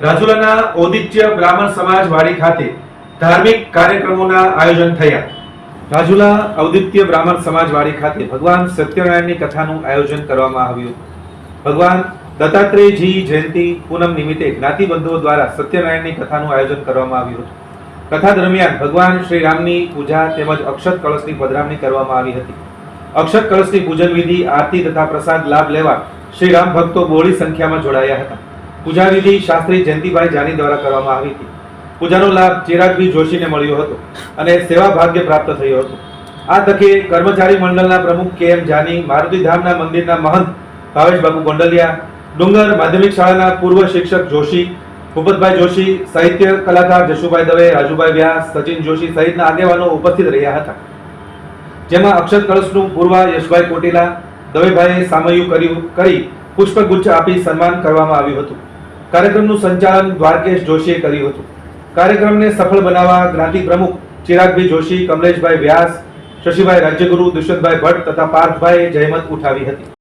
રાજુલાના ઔદિત્ય બ્રાહ્મણ સમાજ વાડી ખાતે ધાર્મિક કાર્યક્રમોના આયોજન થયા. રાજુલા ઔદિત્ય બ્રાહ્મણ સમાજ વાડી ખાતે ભગવાન સત્યનારાયણની કથાનું આયોજન કરવામાં આવ્યું. ભગવાન દત્તાત્રેયજી જયંતિ પૂનમ નિમિત્તે જ્ઞાતિબંધુઓ દ્વારા સત્યનારાયણની કથાનું આયોજન કરવામાં આવ્યું હતું. કથા દરમિયાન ભગવાન શ્રી રામની પૂજા તેમજ અક્ષત કળશની પધરામણી કરવામાં આવી હતી. અક્ષત કળશની પૂજન વિધિ, આરતી તથા પ્રસાદ લાભ લેવા શ્રી રામ ભક્તો બોળી સંખ્યામાં જોડાયા હતા. પૂજા વિધિ શાસ્ત્રી જયંતિભાઈ જાની દ્વારા કરવામાં આવી હતી. પૂજાનો લાભ ચિરાગભાઈ જોશીને મળ્યો હતો અને સેવા ભાગ્ય પ્રાપ્ત થયો હતો. આ તકે કર્મચારી મંડળના પ્રમુખ કે એમ જાની મારુતિધામના મંદિરના મહંત ભાવેશ બાબુ ગોંડલિયા, ડુંગર માધ્યમિક શાળાના પૂર્વ શિક્ષક જોશી, ભૂપતભાઈ જોશી, સાહિત્ય કલાકાર જશુભાઈ દવે, રાજુભાઈ વ્યાસ, સચિન જોશી સહિતના આગેવાનો ઉપસ્થિત રહ્યા હતા. જેમાં અક્ષર કળશનું પૂર્વ યશભાઈ કોટીલા, દવેભાઈએ સામયું કર્યું, કરી પુષ્પગુચ્છ આપી સન્માન કરવામાં આવ્યું હતું. કાર્યક્રમનું સંચાલન દ્વારકેશ જોશીએ કર્યું હતું. કાર્યક્રમને સફળ બનાવવા જ્ઞાતિ પ્રમુખ ચિરાગભાઈ જોશી, કમલેશભાઈ વ્યાસ, શશીભાઈ રાજ્યગુરુ, દુષ્યંતભાઈ ભટ્ટ તથા પાર્થભાઈએ જહેમત ઉઠાવી હતી.